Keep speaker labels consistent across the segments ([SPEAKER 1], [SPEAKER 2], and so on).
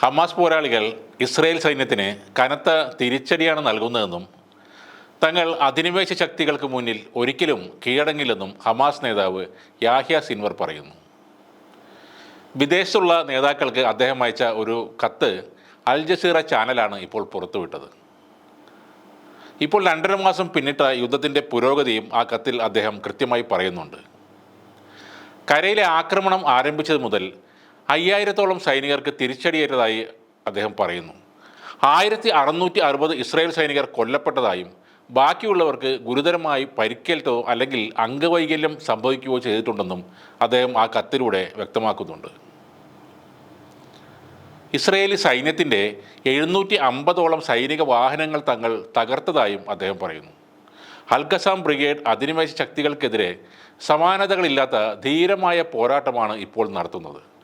[SPEAKER 1] Hamas പോരാളികൾ Israel സൈന്യത്തിന് കനത്ത തിരിച്ചടിയാണ് നൽകുന്നതെന്നും തങ്ങൾ അധിനിവേശ ശക്തികൾക്ക് മുന്നിൽ ഒരിക്കലും കീഴടങ്ങില്ലെന്നും ഹമാസ് നേതാവ് യാഹ്യ സിൻവർ പറയുന്നു. വിദേശത്തുള്ള നേതാക്കൾക്ക് അദ്ദേഹം അയച്ച ഒരു കത്ത് അൽ ജസീറ ചാനലാണ് ഇപ്പോൾ പുറത്തുവിട്ടത്. ഇപ്പോൾ രണ്ടര മാസം പിന്നിട്ട യുദ്ധത്തിന്റെ പുരോഗതിയും ആ കത്തിൽ അദ്ദേഹം കൃത്യമായി പറയുന്നുണ്ട്. കരയിലെ ആക്രമണം ആരംഭിച്ചത് മുതൽ അയ്യായിരത്തോളം സൈനികർക്ക് തിരിച്ചടിയേറ്റതായി അദ്ദേഹം പറയുന്നു. ആയിരത്തി അറുന്നൂറ്റി അറുപത് ഇസ്രായേൽ സൈനികർ കൊല്ലപ്പെട്ടതായും ബാക്കിയുള്ളവർക്ക് ഗുരുതരമായി പരിക്കേൽത്തോ അല്ലെങ്കിൽ അംഗവൈകല്യം സംഭവിക്കുകയോ ചെയ്തിട്ടുണ്ടെന്നും അദ്ദേഹം ആ കത്തിലൂടെ വ്യക്തമാക്കുന്നുണ്ട്. ഇസ്രയേലി സൈന്യത്തിന്റെ എഴുന്നൂറ്റി അമ്പതോളം സൈനിക വാഹനങ്ങൾ തങ്ങൾ തകർത്തതായും അദ്ദേഹം പറയുന്നു. അൽഖസാം ബ്രിഗേഡ് അധിനിവേശ ശക്തികൾക്കെതിരെ സമാനതകളില്ലാത്ത ധീരമായ പോരാട്ടമാണ് ഇപ്പോൾ നടത്തുന്നത്.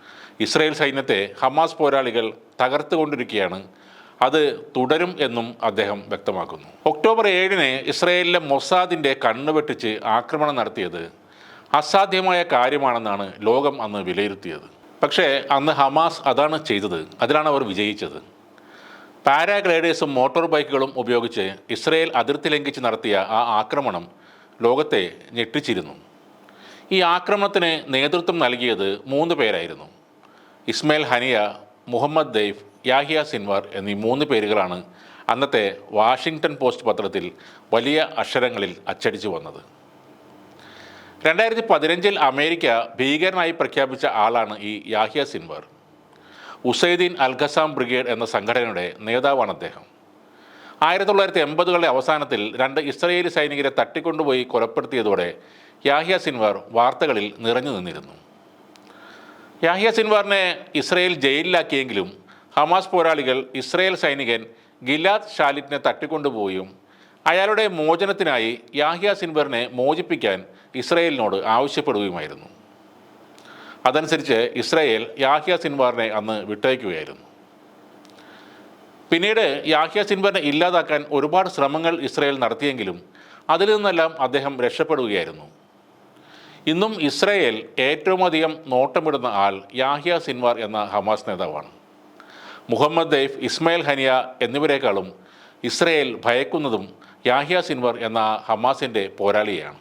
[SPEAKER 1] ഇസ്രയേൽ സൈന്യത്തെ ഹമാസ് പോരാളികൾ തകർത്തുകൊണ്ടിരിക്കുകയാണ്. അത് തുടരും എന്നും അദ്ദേഹം വ്യക്തമാക്കുന്നു. ഒക്ടോബർ ഏഴിന് ഇസ്രയേലിലെ മൊസാദിന്റെ കണ്ണുവെട്ടിച്ച് ആക്രമണം നടത്തിയത് അസാധ്യമായ കാര്യമാണെന്നാണ് ലോകം അന്ന് വിലയിരുത്തിയത്. പക്ഷേ അന്ന് ഹമാസ് അതാണ് ചെയ്തത്. അതിലാണ് അവർ വിജയിച്ചത്. പാരാഗ്ലൈഡേഴ്സും മോട്ടോർ ബൈക്കുകളും ഉപയോഗിച്ച് ഇസ്രയേൽ അതിർത്തി ലംഘിച്ച് നടത്തിയ ആ ആക്രമണം ലോകത്തെ ഞെട്ടിച്ചിരുന്നു. ഈ ആക്രമണത്തിന് നേതൃത്വം നൽകിയത് മൂന്ന് പേരായിരുന്നു. Ismail Haniyeh Mohammed Deif Yahya Sinwar എന്നീ മൂന്ന് പേരുകളാണ് അന്നത്തെ വാഷിങ്ടൺ പോസ്റ്റ് പത്രത്തിൽ വലിയ അക്ഷരങ്ങളിൽ അച്ചടിച്ചു വന്നത്. രണ്ടായിരത്തി പതിനഞ്ചിൽ അമേരിക്ക ഭീകരനായി പ്രഖ്യാപിച്ച ആളാണ് ഈ Yahya Sinwar. Izzeddin Al Qassam brigade എന്ന സംഘടനയുടെ നേതാവാണ് അദ്ദേഹം. ആയിരത്തി തൊള്ളായിരത്തി എൺപതുകളുടെ അവസാനത്തിൽ രണ്ട് ഇസ്രയേലി സൈനികരെ തട്ടിക്കൊണ്ടുപോയി കൊലപ്പെടുത്തിയതോടെ യാഹിയ സിൻവാർ വാർത്തകളിൽ നിറഞ്ഞു നിന്നിരുന്നു. യാഹിയ സിൻവാറിനെ ഇസ്രയേൽ ജയിലിലാക്കിയെങ്കിലും ഹമാസ് പോരാളികൾ ഇസ്രയേൽ സൈനികൻ ഗിലാദ് ഷാലിറ്റിനെ തട്ടിക്കൊണ്ടുപോയും. അയാളുടെ മോചനത്തിനായി യാഹിയ സിൻവറിനെ മോചിപ്പിക്കാൻ ഇസ്രയേലിനോട് ആവശ്യപ്പെടുകയുമായിരുന്നു. അതനുസരിച്ച് ഇസ്രയേൽ യാഹിയ സിൻവാറിനെ അന്ന് വിട്ടയക്കുകയായിരുന്നു. പിന്നീട് യാഹിയ സിൻവറിനെ ഇല്ലാതാക്കാൻ ഒരുപാട് ശ്രമങ്ങൾ ഇസ്രയേൽ നടത്തിയെങ്കിലും അതിൽ നിന്നെല്ലാം അദ്ദേഹം രക്ഷപ്പെടുകയായിരുന്നു. ഇന്നും ഇസ്രയേൽ ഏറ്റവും അധികം നോട്ടമിടുന്ന ആൾ യാഹിയ സിൻവാർ എന്ന ഹമാസ് നേതാവാണ്. മുഹമ്മദ് ദൈഫ് ഇസ്മയിൽ ഹനിയ എന്നിവരെക്കാളും ഇസ്രയേൽ ഭയക്കുന്നതും യാഹിയ സിൻവർ എന്ന ഹമാസിന്റെ പോരാളിയാണ്.